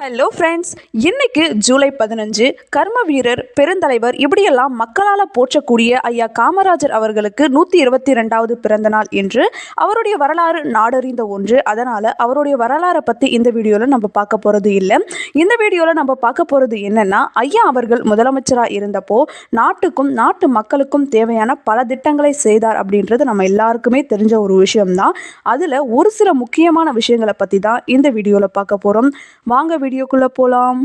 Hello friends இன்னைக்கு ஜூலை பதினஞ்சு கர்ம வீரர் பெருந்தலைவர் இப்படியெல்லாம் மக்களால் போற்றக்கூடிய ஐயா காமராஜர் அவர்களுக்கு நூற்றி இருபத்தி ரெண்டாவது பிறந்த நாள் என்று அவருடைய வரலாறு நாடறிந்த ஒன்று. அதனால் அவருடைய வரலாறை பற்றி இந்த வீடியோவில் நம்ம பார்க்க போகிறது இல்லை. இந்த வீடியோவில் நம்ம பார்க்க போகிறது என்னென்னா ஐயா அவர்கள் முதலமைச்சராக இருந்தப்போ நாட்டுக்கும் நாட்டு மக்களுக்கும் தேவையான பல திட்டங்களை செய்தார் அப்படின்றது நம்ம எல்லாருக்குமே தெரிஞ்ச ஒரு விஷயம்தான். அதில் ஒரு சில முக்கியமான விஷயங்களை பற்றி தான் இந்த வீடியோவில் பார்க்க போகிறோம் வாங்க வீடியோக்குள்ளே போகலாம்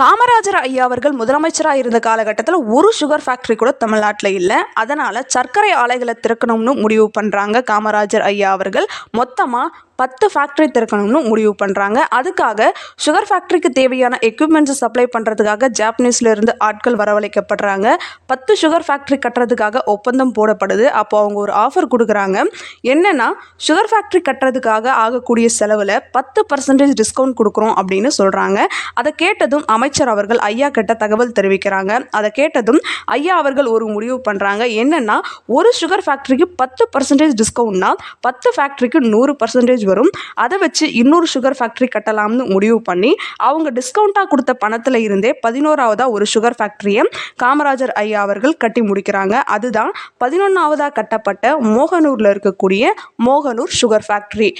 காமராஜர் ஐயா அவர்கள் முதலமைச்சராக இருந்த காலகட்டத்தில் ஒரு சுகர் ஃபேக்ட்ரி கூட தமிழ்நாட்டில் இல்லை. அதனால் சர்க்கரை ஆலைகளை திறக்கணும்னு முடிவு பண்ணுறாங்க காமராஜர் ஐயா அவர்கள். மொத்தமாக பத்து ஃபேக்ட்ரி திறக்கணும்னு முடிவு பண்ணுறாங்க அதுக்காக சுகர் ஃபேக்ட்ரிக்கு தேவையான எக்யூப்மெண்ட்ஸை சப்ளை பண்ணுறதுக்காக ஜாப்பனீஸ்லேருந்து ஆட்கள் வரவழைக்கப்படுறாங்க. பத்து சுகர் ஃபேக்ட்ரி கட்டுறதுக்காக ஒப்பந்தம் போடப்படுது. அப்போ அவங்க ஒரு ஆஃபர் கொடுக்குறாங்க. என்னென்னா சுகர் ஃபேக்ட்ரி கட்டுறதுக்காக ஆகக்கூடிய செலவில் பத்து பர்சன்டேஜ் டிஸ்கவுண்ட் கொடுக்குறோம் அப்படின்னு சொல்கிறாங்க அதை கேட்டதும் அமைச்சர் அவர்கள் ஐயா கிட்ட தகவல் தெரிவிக்கிறாங்க. அதை கேட்டதும் ஐயா அவர்கள் ஒரு முடிவு பண்ணுறாங்க என்னென்னா ஒரு சுகர் ஃபேக்ட்ரிக்கு பத்து பர்சன்டேஜ் டிஸ்கவுண்ட்னா பத்து ஃபேக்ட்ரிக்கு நூறு பர்சன்டேஜ் வரும். அதை வச்சு இன்னொரு சுகர் ஃபேக்ட்ரி கட்டலாம்னு முடிவு பண்ணி அவங்க டிஸ்கவுண்ட்டாக கொடுத்த பணத்தில் இருந்தே பதினோராவதாக ஒரு சுகர் ஃபேக்ட்ரியை காமராஜர் ஐயா அவர்கள் கட்டி முடிக்கிறாங்க. அதுதான் பதினொன்றாவதாக கட்டப்பட்ட மோகனூரில் இருக்கக்கூடிய மோகனூர் சுகர் ஃபேக்ட்ரி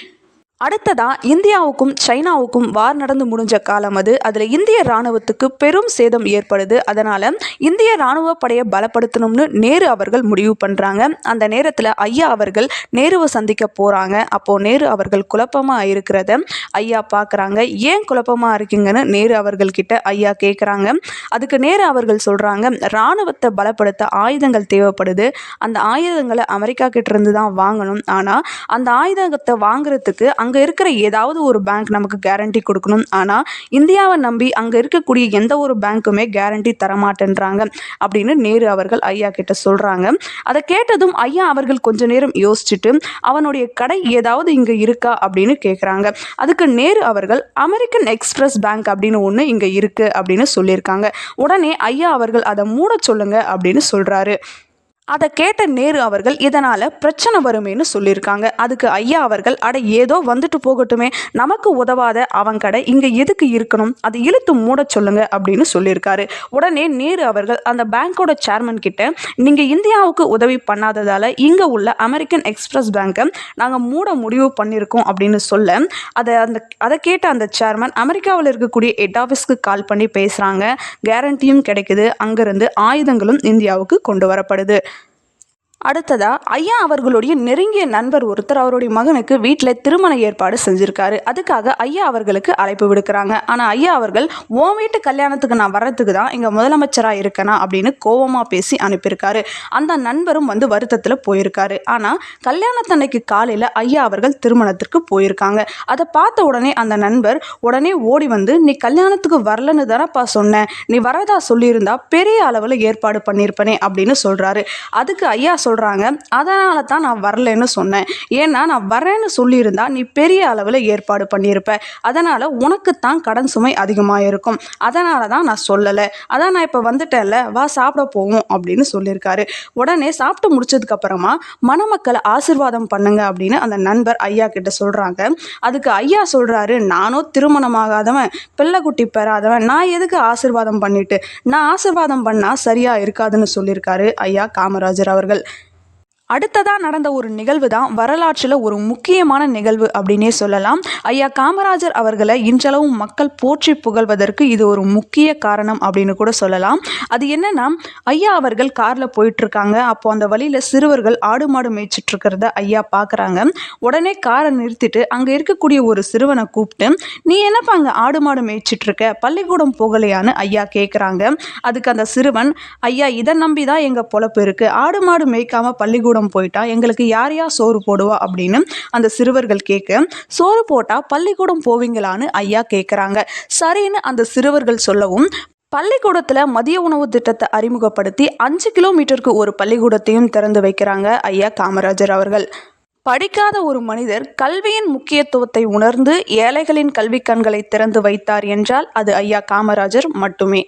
அடுத்ததா இந்தியாவுக்கும் சைனாவுக்கும் வார் நடந்து முடிஞ்ச காலம் அது. அதில் இந்திய இராணுவத்துக்கு பெரும் சேதம் ஏற்படுது. அதனால் இந்திய இராணுவ படையை பலப்படுத்தணும்னு நேரு அவர்கள் முடிவு பண்ணுறாங்க அந்த நேரத்தில் ஐயா அவர்கள் நேருவை சந்திக்க போகிறாங்க அப்போது நேரு அவர்கள் குழப்பமாக இருக்கிறத ஐயா பார்க்குறாங்க ஏன் குழப்பமாக இருக்கீங்கன்னு நேரு அவர்கள்கிட்ட ஐயா கேட்குறாங்க அதுக்கு நேரு அவர்கள் சொல்கிறாங்க இராணுவத்தை பலப்படுத்த ஆயுதங்கள் தேவைப்படுது. அந்த ஆயுதங்களை அமெரிக்கா கிட்டேருந்து தான் வாங்கணும். ஆனால் அந்த ஆயுதத்தை வாங்குறதுக்கு அங்கே இருக்கிற ஏதாவது ஒரு பேங்க் நமக்கு கேரண்டி கொடுக்கணும். ஆனால் இந்தியாவை நம்பி அங்கே இருக்கக்கூடிய எந்த ஒரு பேங்க்குமே கேரண்டி தரமாட்டேன்றாங்க அப்படின்னு நேரு அவர்கள் ஐயா கிட்ட சொல்கிறாங்க அதை கேட்டதும் ஐயா அவர்கள் கொஞ்ச நேரம் யோசிச்சுட்டு அவனுடைய கடை ஏதாவது இங்கே இருக்கா? அப்படின்னு கேட்குறாங்க அதுக்கு நேரு அவர்கள் அமெரிக்கன் எக்ஸ்பிரஸ் பேங்க் அப்படின்னு ஒன்று இங்கே இருக்குது அப்படின்னு சொல்லியிருக்காங்க. உடனே ஐயா அவர்கள் அதை மூட சொல்லுங்க அப்படின்னு சொல்கிறாரு அதை கேட்ட நேரு அவர்கள் இதனால் பிரச்சனை வருமேன்னு சொல்லியிருக்காங்க. அதுக்கு ஐயா அவர்கள் அட ஏதோ வந்துட்டு போகட்டுமே நமக்கு உதவாத அவன் கடை இங்கே எதுக்கு இருக்கணும் அதை இழுத்து மூட சொல்லுங்க அப்படின்னு சொல்லியிருக்காரு. உடனே நேரு அவர்கள் அந்த பேங்க்கோட சேர்மன் கிட்ட நீங்கள் இந்தியாவுக்கு உதவி பண்ணாததால் இங்கே உள்ள அமெரிக்கன் எக்ஸ்பிரஸ் பேங்க்கை நாங்கள் மூட முடிவு பண்ணியிருக்கோம் அப்படின்னு சொல்ல அதை அந்த அதை கேட்ட அந்த சேர்மன் அமெரிக்காவில் இருக்கக்கூடிய ஹெட் ஆஃபீஸ்க்கு கால் பண்ணி பேசுகிறாங்க கேரண்டியும் கிடைக்குது. அங்கேருந்து ஆயுதங்களும் இந்தியாவுக்கு கொண்டு வரப்படுது. அடுத்ததா ஐயா அவர்களுடைய நெருங்கிய நண்பர் ஒருத்தர் அவருடைய மகனுக்கு வீட்டில் திருமண ஏற்பாடு செஞ்சுருக்காரு. அதுக்காக ஐயா அவர்களுக்கு அழைப்பு விடுக்கிறாங்க. ஆனால் ஐயா அவர்கள் உன் வீட்டு கல்யாணத்துக்கு நான் வர்றதுக்கு தான் இங்கே முதலமைச்சராக இருக்கேனா? அப்படின்னு கோவமாக பேசி அனுப்பியிருக்காரு. அந்த நண்பரும் வந்து வருத்தத்தில் போயிருக்காரு. ஆனால் கல்யாணத்தன்னைக்கு காலையில் ஐயா அவர்கள் திருமணத்திற்கு போயிருக்காங்க. அதை பார்த்த உடனே அந்த நண்பர் உடனே ஓடி வந்து நீ கல்யாணத்துக்கு வரலன்னு தானப்பா சொன்னேன் நீ வரதா சொல்லியிருந்தா பெரிய அளவில் ஏற்பாடு பண்ணியிருப்பனே அப்படின்னு சொல்கிறாரு அதுக்கு ஐயா சொல்கிறாங்க அதனால தான் நான் வரலன்னு சொன்னேன். ஏன்னா நான் வரேன்னு சொல்லியிருந்தா நீ பெரிய அளவில் ஏற்பாடு பண்ணியிருப்ப. அதனால் உனக்கு தான் கடன் சுமை அதிகமாக இருக்கும் அதனால தான் நான் சொல்லலை. அதான் நான் இப்போ வந்துட்டேன்ல வா சாப்பிட போவோம் அப்படின்னு சொல்லியிருக்காரு. உடனே சாப்பிட்டு முடிச்சதுக்கப்புறமா மணமக்களை ஆசிர்வாதம் பண்ணுங்க அப்படின்னு அந்த நண்பர் ஐயா கிட்ட சொல்கிறாங்க அதுக்கு ஐயா சொல்கிறாரு நானும் திருமணமாகாதவன் பிள்ளைக்குட்டி பெறாதவன் நான் எதுக்கு ஆசிர்வாதம் பண்ணிட்டு? நான் ஆசிர்வாதம் பண்ணால் சரியாக இருக்காதுன்னு சொல்லியிருக்காரு ஐயா காமராஜர் அவர்கள். அடுத்ததாக நடந்த ஒரு நிகழ்வு தான் வரலாற்றில் ஒரு முக்கியமான நிகழ்வு அப்படின்னே சொல்லலாம். ஐயா காமராஜர் அவர்களை இன்றளவும் மக்கள் போற்றி புகழ்வதற்கு இது ஒரு முக்கிய காரணம் அப்படின்னு கூட சொல்லலாம். அது என்னன்னா ஐயா அவர்கள் காரில் போயிட்டுருக்காங்க. அப்போ அந்த வழியில் சிறுவர்கள் ஆடு மாடு மேய்ச்சிட்ருக்கிறத ஐயா பார்க்குறாங்க உடனே காரை நிறுத்திட்டு அங்கே இருக்கக்கூடிய ஒரு சிறுவனை கூப்பிட்டு நீ என்னப்பா அங்கே ஆடு மாடு மேய்ச்சிட்ருக்க பள்ளிக்கூடம் போகலையான்னு ஐயா கேட்குறாங்க அதுக்கு அந்த சிறுவன் ஐயா இதை நம்பி தான் எங்கள் பொழப்பு இருக்குது ஆடு மாடு மேய்க்காம பள்ளிக்கூடம் பள்ளிக்கூடம் போயிட்டா எங்களுக்கு யார் யார் சோறு போடுவா அப்படின்னு அந்த சிறுவர்கள் கேட்க சோறு போட்டால் பள்ளிக்கூடம் போவீங்களான்னு ஐயா கேட்குறாங்க. சரின்னு அந்த சிறுவர்கள் சொல்லவும் பள்ளிக்கூடத்தில் மதிய உணவு திட்டத்தை அறிமுகப்படுத்தி அஞ்சு கிலோமீட்டருக்கு ஒரு பள்ளிக்கூடத்தையும் திறந்து வைக்கிறாங்க ஐயா காமராஜர் அவர்கள். படிக்காத ஒரு மனிதர் கல்வியின் முக்கியத்துவத்தை உணர்ந்து ஏழைகளின் கல்வி கண்களை திறந்து வைத்தார் என்றால் அது ஐயா காமராஜர் மட்டுமே.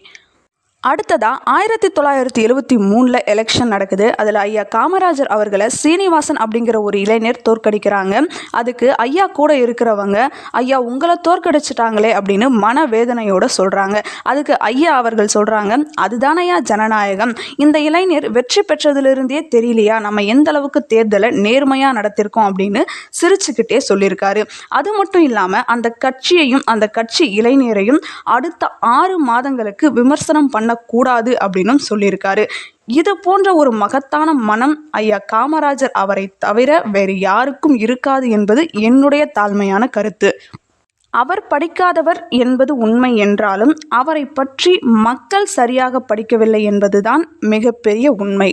அடுத்ததாக ஆயிரத்தி தொள்ளாயிரத்தி எழுபத்தி மூணில் எலெக்ஷன் நடக்குது. அதில் ஐயா காமராஜர் அவர்களை சீனிவாசன் அப்படிங்கிற ஒரு இளைஞர் தோற்கடிக்கிறாங்க. அதுக்கு ஐயா கூட இருக்கிறவங்க ஐயா உங்களை தோற்கடிச்சிட்டாங்களே அப்படின்னு மனவேதனையோட சொல்கிறாங்க அதுக்கு ஐயா அவர்கள் சொல்கிறாங்க அதுதானையா ஜனநாயகம். இந்த இளைஞர் வெற்றி பெற்றதிலிருந்தே தெரியலையா? நம்ம எந்த அளவுக்கு தேர்தலை நேர்மையாக நடத்திருக்கோம் அப்படின்னு சிரிச்சுக்கிட்டே சொல்லியிருக்காரு. அது மட்டும் இல்லாமல் அந்த கட்சியையும் அந்த கட்சி இளைஞரையும் அடுத்த ஆறு மாதங்களுக்கு விமர்சனம் பண்ண பண்ணக்கூடாது அப்படின்னும் சொல்லியிருக்காரு. இது போன்ற ஒரு மகத்தான மனம் ஐயா காமராஜர் அவரை தவிர வேறு யாருக்கும் இருக்காது என்பது என்னுடைய தாழ்மையான கருத்து. அவர் படிக்காதவர் என்பது உண்மை என்றாலும் அவரை பற்றி மக்கள் சரியாக படிக்கவில்லை என்பதுதான் மிகப்பெரிய உண்மை.